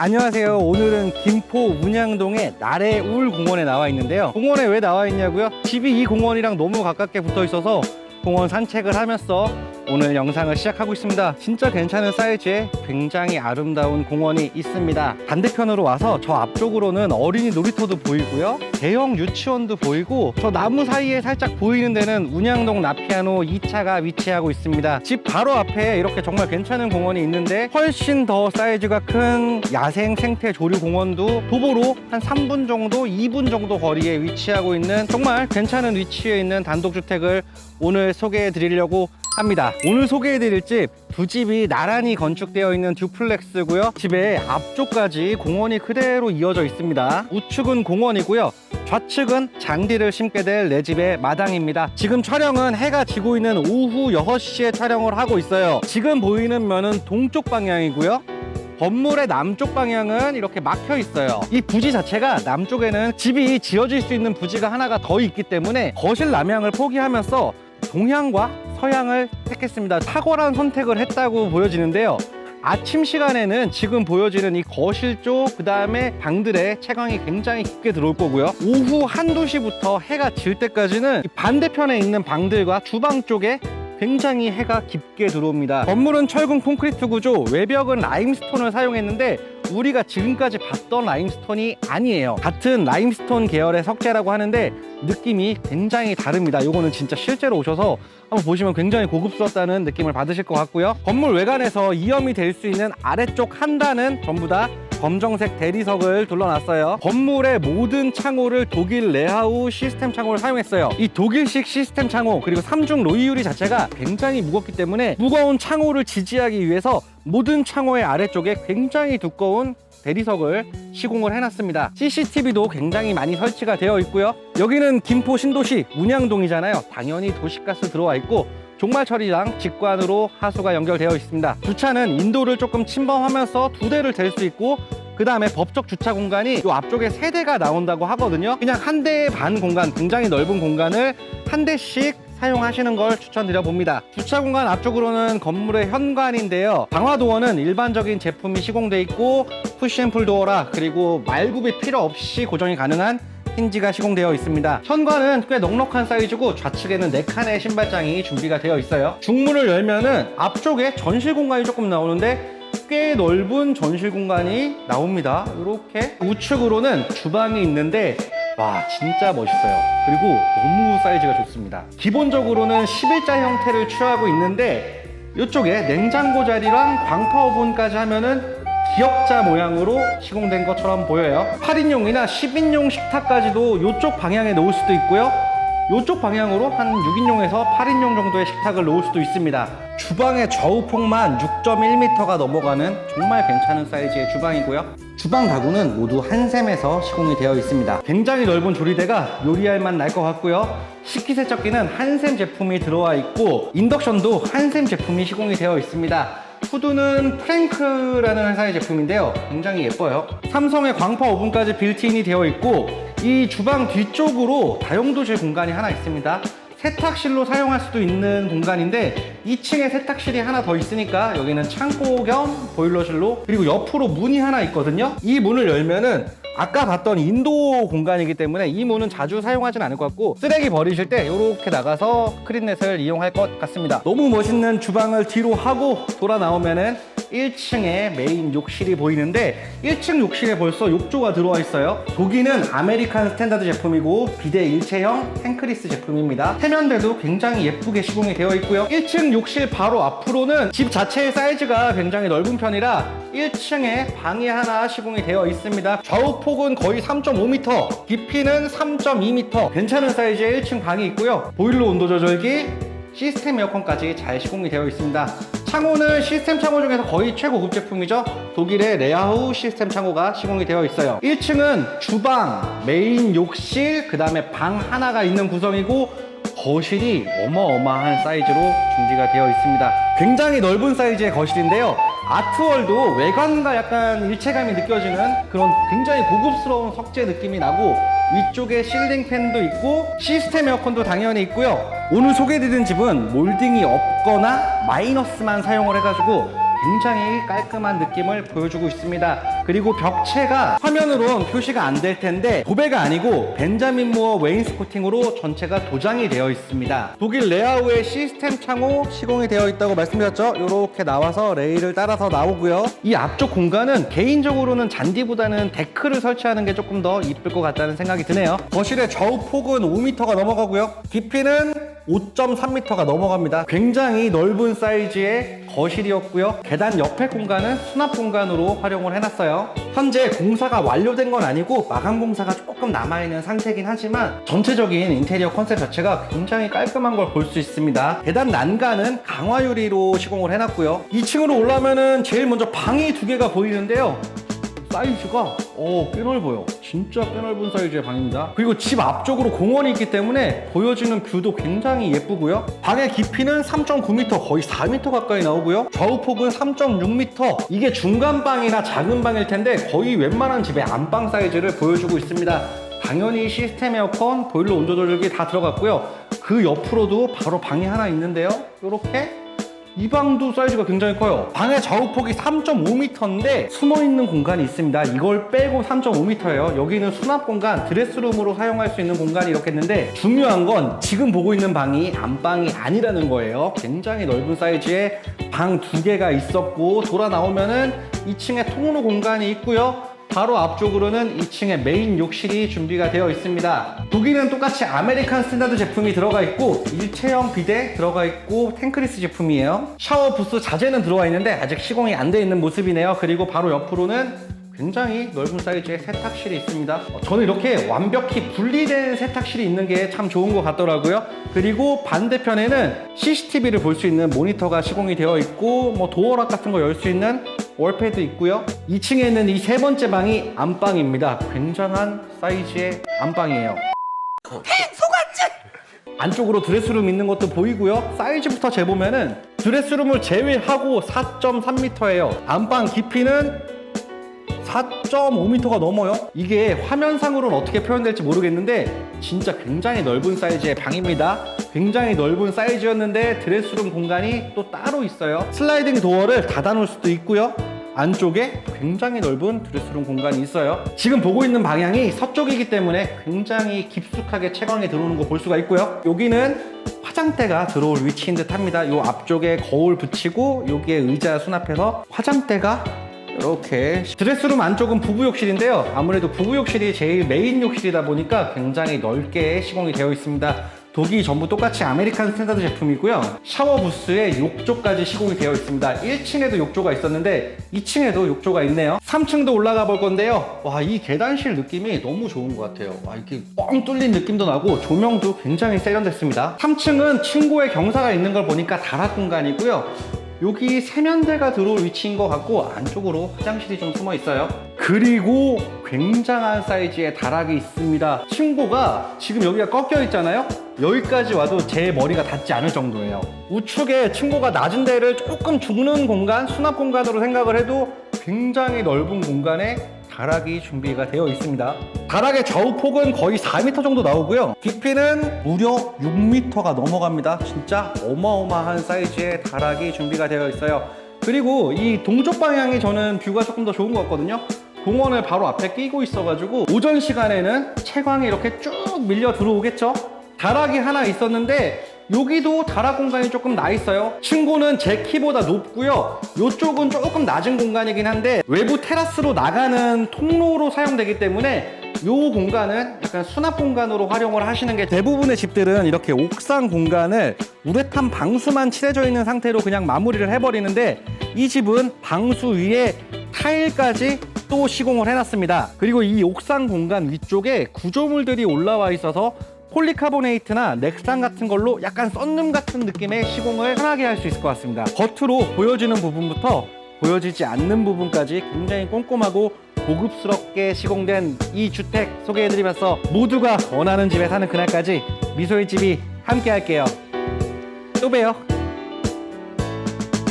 안녕하세요. 오늘은 김포 문양동의 나래울 공원에 나와 있는데요. 공원에 왜 나와 있냐고요? 집이 이 공원이랑 너무 가깝게 붙어 있어서 공원 산책을 하면서 오늘 영상을 시작하고 있습니다. 진짜 괜찮은 사이즈의 굉장히 아름다운 공원이 있습니다. 반대편으로 와서 저 앞쪽으로는 어린이 놀이터도 보이고요. 대형 유치원도 보이고 저 나무 사이에 살짝 보이는 데는 운양동 나피아노 2차가 위치하고 있습니다. 집 바로 앞에 이렇게 정말 괜찮은 공원이 있는데 훨씬 더 사이즈가 큰 야생 생태 조류 공원도 도보로 한 3분 정도, 2분 정도 거리에 위치하고 있는 정말 괜찮은 위치에 있는 단독주택을 오늘 소개해 드리려고 합니다. 오늘 소개해 드릴 집 두 집이 나란히 건축되어 있는 듀플렉스고요. 집의 앞쪽까지 공원이 그대로 이어져 있습니다. 우측은 공원이고요. 좌측은 장디를 심게 될 내 집의 마당입니다. 지금 촬영은 해가 지고 있는 오후 6시에 촬영을 하고 있어요. 지금 보이는 면은 동쪽 방향이고요. 건물의 남쪽 방향은 이렇게 막혀 있어요. 이 부지 자체가 남쪽에는 집이 지어질 수 있는 부지가 하나가 더 있기 때문에 거실 남향을 포기하면서 동향과 서향을 택했습니다. 탁월한 선택을 했다고 보여지는데요. 아침 시간에는 지금 보여지는 이 거실 쪽, 그 다음에 방들의 채광이 굉장히 깊게 들어올 거고요. 오후 한두 시부터 해가 질 때까지는 이 반대편에 있는 방들과 주방 쪽에 굉장히 해가 깊게 들어옵니다. 건물은 철근 콘크리트 구조, 외벽은 라임스톤을 사용했는데 우리가 지금까지 봤던 라임스톤이 아니에요. 같은 라임스톤 계열의 석재라고 하는데 느낌이 굉장히 다릅니다. 요거는 진짜 실제로 오셔서 한번 보시면 굉장히 고급스럽다는 느낌을 받으실 것 같고요. 건물 외관에서 이염이 될 수 있는 아래쪽 한 단은 전부 다 검정색 대리석을 둘러놨어요. 건물의 모든 창호를 독일 레하우 시스템 창호를 사용했어요. 이 독일식 시스템 창호 그리고 삼중 로이 유리 자체가 굉장히 무겁기 때문에 무거운 창호를 지지하기 위해서 모든 창호의 아래쪽에 굉장히 두꺼운 대리석을 시공을 해놨습니다. CCTV도 굉장히 많이 설치가 되어 있고요. 여기는 김포 신도시 문양동이잖아요. 당연히 도시가스 들어와 있고 종말 처리랑 직관으로 하수가 연결되어 있습니다. 주차는 인도를 조금 침범하면서 두 대를 댈 수 있고 그 다음에 법적 주차 공간이 이 앞쪽에 세 대가 나온다고 하거든요. 그냥 한대반 공간, 굉장히 넓은 공간을 한 대씩 사용하시는 걸 추천드려 봅니다. 주차 공간 앞쪽으로는 건물의 현관인데요. 방화도어는 일반적인 제품이 시공돼 있고 푸시앤풀 도어라 그리고 말굽이 필요 없이 고정이 가능한 힌지가 시공되어 있습니다. 현관은 꽤 넉넉한 사이즈고 좌측에는 4칸의 신발장이 준비가 되어 있어요. 중문을 열면은 앞쪽에 전실 공간이 조금 나오는데 꽤 넓은 전실 공간이 나옵니다. 이렇게 우측으로는 주방이 있는데 와 진짜 멋있어요. 그리고 너무 사이즈가 좋습니다. 기본적으로는 11자 형태를 취하고 있는데 이쪽에 냉장고 자리랑 광파 오븐까지 하면은 기역자 모양으로 시공된 것처럼 보여요. 8인용이나 10인용 식탁까지도 이쪽 방향에 놓을 수도 있고요. 이쪽 방향으로 한 6인용에서 8인용 정도의 식탁을 놓을 수도 있습니다. 주방의 좌우폭만 6.1m가 넘어가는 정말 괜찮은 사이즈의 주방이고요. 주방 가구는 모두 한샘에서 시공이 되어 있습니다. 굉장히 넓은 조리대가 요리할 맛날것 같고요. 식기세척기는 한샘 제품이 들어와 있고 인덕션도 한샘 제품이 시공이 되어 있습니다. 후드는 프랭크라는 회사의 제품인데요. 굉장히 예뻐요. 삼성의 광파 오븐까지 빌트인이 되어 있고 이 주방 뒤쪽으로 다용도실 공간이 하나 있습니다. 세탁실로 사용할 수도 있는 공간인데 2층에 세탁실이 하나 더 있으니까 여기는 창고 겸 보일러실로 그리고 옆으로 문이 하나 있거든요. 이 문을 열면은 아까 봤던 인도 공간이기 때문에 이 문은 자주 사용하진 않을 것 같고 쓰레기 버리실 때 이렇게 나가서 크린넷을 이용할 것 같습니다. 너무 멋있는 주방을 뒤로 하고 돌아 나오면은 1층에 메인 욕실이 보이는데 1층 욕실에 벌써 욕조가 들어와 있어요. 독일은 아메리칸 스탠다드 제품이고 비대 일체형 탱크리스 제품입니다. 세면대도 굉장히 예쁘게 시공이 되어 있고요. 1층 욕실 바로 앞으로는 집 자체의 사이즈가 굉장히 넓은 편이라 1층에 방이 하나 시공이 되어 있습니다. 좌우 폭은 거의 3.5m, 깊이는 3.2m. 괜찮은 사이즈의 1층 방이 있고요. 보일러 온도 조절기, 시스템 에어컨까지 잘 시공이 되어 있습니다. 창호는 시스템 창호 중에서 거의 최고급 제품이죠. 독일의 레아우 시스템 창호가 시공이 되어 있어요. 1층은 주방, 메인 욕실, 그 다음에 방 하나가 있는 구성이고 거실이 어마어마한 사이즈로 준비가 되어 있습니다. 굉장히 넓은 사이즈의 거실인데요. 아트월도 외관과 약간 일체감이 느껴지는 그런 굉장히 고급스러운 석재 느낌이 나고 위쪽에 실링 팬도 있고 시스템 에어컨도 당연히 있고요. 오늘 소개해드린 집은 몰딩이 없거나 마이너스만 사용을 해가지고 굉장히 깔끔한 느낌을 보여주고 있습니다. 그리고 벽체가 화면으로는 표시가 안 될 텐데 도배가 아니고 벤자민 무어 웨인스코팅으로 전체가 도장이 되어 있습니다. 독일 레아우의 시스템 창호 시공이 되어 있다고 말씀드렸죠. 이렇게 나와서 레일을 따라서 나오고요. 이 앞쪽 공간은 개인적으로는 잔디보다는 데크를 설치하는 게 조금 더 이쁠 것 같다는 생각이 드네요. 거실의 좌우 폭은 5m가 넘어가고요. 깊이는 5.3m가 넘어갑니다. 굉장히 넓은 사이즈의 거실이었고요. 계단 옆에 공간은 수납 공간으로 활용을 해놨어요. 현재 공사가 완료된 건 아니고 마감 공사가 조금 남아있는 상태이긴 하지만 전체적인 인테리어 컨셉 자체가 굉장히 깔끔한 걸 볼 수 있습니다. 계단 난간은 강화 유리로 시공을 해놨고요. 2층으로 올라오면은 제일 먼저 방이 두 개가 보이는데요. 사이즈가 어, 꽤 넓어요. 진짜 꽤 넓은 사이즈의 방입니다. 그리고 집 앞쪽으로 공원이 있기 때문에 보여지는 뷰도 굉장히 예쁘고요. 방의 깊이는 3.9m, 거의 4m 가까이 나오고요. 좌우 폭은 3.6m. 이게 중간 방이나 작은 방일 텐데 거의 웬만한 집의 안방 사이즈를 보여주고 있습니다. 당연히 시스템 에어컨, 보일러 온도 조절기 다 들어갔고요. 그 옆으로도 바로 방이 하나 있는데요. 이렇게 이 방도 사이즈가 굉장히 커요. 방의 좌우폭이 3.5m인데 숨어 있는 공간이 있습니다. 이걸 빼고 3.5m예요. 여기는 수납 공간, 드레스룸으로 사용할 수 있는 공간이 이렇게 있는데 중요한 건 지금 보고 있는 방이 안방이 아니라는 거예요. 굉장히 넓은 사이즈의 방두 개가 있었고 돌아 나오면은 2층에 통로 공간이 있고요. 바로 앞쪽으로는 2층에 메인 욕실이 준비가 되어 있습니다. 독일은 똑같이 아메리칸 스탠다드 제품이 들어가 있고 일체형 비데 들어가 있고 탱크리스 제품이에요. 샤워 부스 자재는 들어와 있는데 아직 시공이 안 돼 있는 모습이네요. 그리고 바로 옆으로는 굉장히 넓은 사이즈의 세탁실이 있습니다. 어, 저는 이렇게 완벽히 분리된 세탁실이 있는 게 참 좋은 것 같더라고요. 그리고 반대편에는 CCTV를 볼 수 있는 모니터가 시공이 되어 있고 뭐 도어락 같은 거 열 수 있는 월패드 있고요. 2층에 있는 이 세 번째 방이 안방입니다. 굉장한 사이즈의 안방이에요. 안쪽으로 드레스룸 있는 것도 보이고요. 사이즈부터 재보면은 드레스룸을 제외하고 4.3m예요. 안방 깊이는 4.5m가 넘어요. 이게 화면상으로는 어떻게 표현될지 모르겠는데 진짜 굉장히 넓은 사이즈의 방입니다. 굉장히 넓은 사이즈였는데 드레스룸 공간이 또 따로 있어요. 슬라이딩 도어를 닫아놓을 수도 있고요. 안쪽에 굉장히 넓은 드레스룸 공간이 있어요. 지금 보고 있는 방향이 서쪽이기 때문에 굉장히 깊숙하게 채광이 들어오는 거 볼 수가 있고요. 여기는 화장대가 들어올 위치인 듯 합니다. 요 앞쪽에 거울 붙이고 여기에 의자 수납해서 화장대가 이렇게 드레스룸 안쪽은 부부 욕실인데요. 아무래도 부부 욕실이 제일 메인 욕실이다 보니까 굉장히 넓게 시공이 되어 있습니다. 독이 전부 똑같이 아메리칸 스탠다드 제품이고요. 샤워 부스에 욕조까지 시공이 되어 있습니다. 1층에도 욕조가 있었는데 2층에도 욕조가 있네요. 3층도 올라가 볼 건데요. 와, 이 계단실 느낌이 너무 좋은 것 같아요. 와, 이렇게 뻥 뚫린 느낌도 나고 조명도 굉장히 세련됐습니다. 3층은 층고에 경사가 있는 걸 보니까 다락 공간이고요. 여기 세면대가 들어올 위치인 것 같고 안쪽으로 화장실이 좀 숨어 있어요. 그리고 굉장한 사이즈의 다락이 있습니다. 층고가 지금 여기가 꺾여 있잖아요. 여기까지 와도 제 머리가 닿지 않을 정도예요. 우측에 층고가 낮은 데를 조금 죽는 공간, 수납 공간으로 생각을 해도 굉장히 넓은 공간에 다락이 준비가 되어 있습니다. 다락의 좌우 폭은 거의 4m 정도 나오고요. 깊이는 무려 6m가 넘어갑니다. 진짜 어마어마한 사이즈의 다락이 준비가 되어 있어요. 그리고 이 동쪽 방향이 저는 뷰가 조금 더 좋은 것 같거든요. 공원을 바로 앞에 끼고 있어가지고 오전 시간에는 채광이 이렇게 쭉 밀려 들어오겠죠? 다락이 하나 있었는데 여기도 다락 공간이 조금 나 있어요. 층고는 제 키보다 높고요. 이쪽은 조금 낮은 공간이긴 한데 외부 테라스로 나가는 통로로 사용되기 때문에 이 공간은 약간 수납 공간으로 활용을 하시는 게 대부분의 집들은 이렇게 옥상 공간을 우레탄 방수만 칠해져 있는 상태로 그냥 마무리를 해버리는데 이 집은 방수 위에 타일까지 또 시공을 해놨습니다. 그리고 이 옥상 공간 위쪽에 구조물들이 올라와 있어서 폴리카보네이트나 넥산 같은 걸로 약간 썬룸 같은 느낌의 시공을 편하게 할 수 있을 것 같습니다. 겉으로 보여지는 부분부터 보여지지 않는 부분까지 굉장히 꼼꼼하고 고급스럽게 시공된 이 주택 소개해드리면서 모두가 원하는 집에 사는 그날까지 미소의 집이 함께 할게요. 또 봬요.